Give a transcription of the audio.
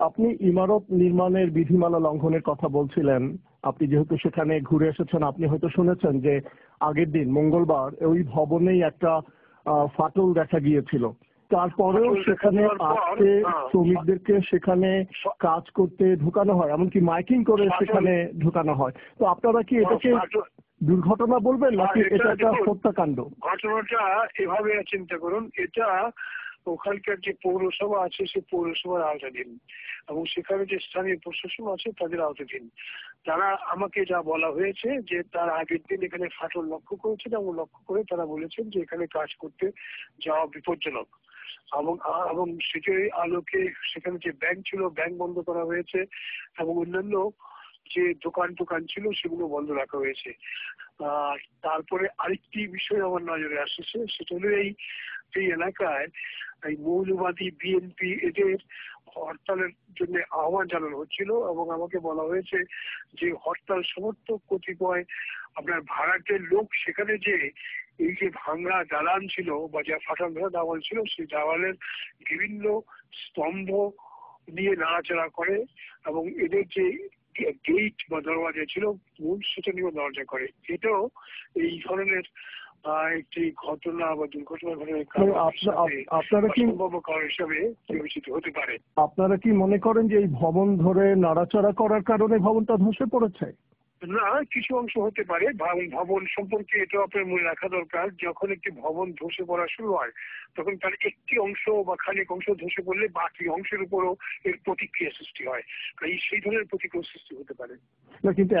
আপনি ইমারত নির্মাণের বিধিমালা লঙ্ঘনের কথা বলছিলেন আপনি যেহেতু সেখানে ঘুরে এসেছেন আপনি হয়তো শুনেছেন যে আগের দিন মঙ্গলবার ওই ভবনেই একটা ফাটল দেখা গিয়েছিল তারপরেও সেখানে আজকে। শ্রমিকদেরকে সেখানে কাজ করতে ঢুকানো হয় এমনকি মাইকিং করে সেখানে ঢুকানো হয় তো আপনারা কি এটাকে দুর্ঘটনা বলবেন নাকি হ্যাঁ, এটা একটা। হত্যাকাণ্ড ঘটনাটা এভাবে চিন্তা করুন এটা ওখানকার যে পৌরসভা আছে সে পৌরসভার আওতাধীন এবং সেখানে যে স্থানীয় প্রশাসন আছে, তাদের আওতাধীন তারা আমাকে যা বলা হয়েছে, যে তার আগের দিন এখানে ফাটল লক্ষ্য করেছেন এবং লক্ষ্য করে তারা বলেছেন যে এখানে কাজ করতে যাওয়া বিপজ্জনক। এবং এবং সেটার আলোকে সেখানে যে ব্যাংক ছিল, ব্যাংক বন্ধ করা হয়েছে। এবং অন্যান্য যে দোকান টোকান ছিল, সেগুলো বন্ধ রাখা হয়েছে। তারপরে আরেকটি বিষয় আমার নজরে আসছে, সেটা হলো এই এই এলাকায় এই মৌলবাদী বিএনপি এদের হরতালের জন্য আহ্বান জানানো হচ্ছিল এবং আমাকে বলা হয়েছে যে হরতাল সমর্থক কতিপয় আপনার ভাড়াটের লোক সেখানে যে এই যে ভাঙা দালান ছিল বা যা ফাটা ভাঙা দাওয়াল ছিল, সেই দাওয়ালের বিভিন্ন স্তম্ভ নিয়ে নাড়াচাড়া করে এবং এদের যে গেট বা দরওয়াজা ছিল মূল সূচনীয় নিয়েও দরজা করে। এটাও এই ধরনের একটি ঘটনা বা দুর্ঘটনা ঘটনা মানে আপনারা কি হিসাবে বিবেচিত হতে পারে। আপনারা কি মনে করেন যে এই ভবন ধরে নাড়াচাড়া করার কারণে ভবনটা ধসে পড়েছে? না, কিছু অংশ হতে পারে। ভাব- ভবন সম্পর্কে এটা আপনার মনে রাখা দরকার। যখন একটি ভবন ধসে পড়া শুরু হয়, তখন তার একটি অংশ বা খানিক অংশ ধসে পড়লে বাকি অংশের উপরও এর প্রতিক্রিয়া সৃষ্টি হয়। এই সেই ধরনের প্রতিক্রিয়া সৃষ্টি হতে পারে। না, কিন্তু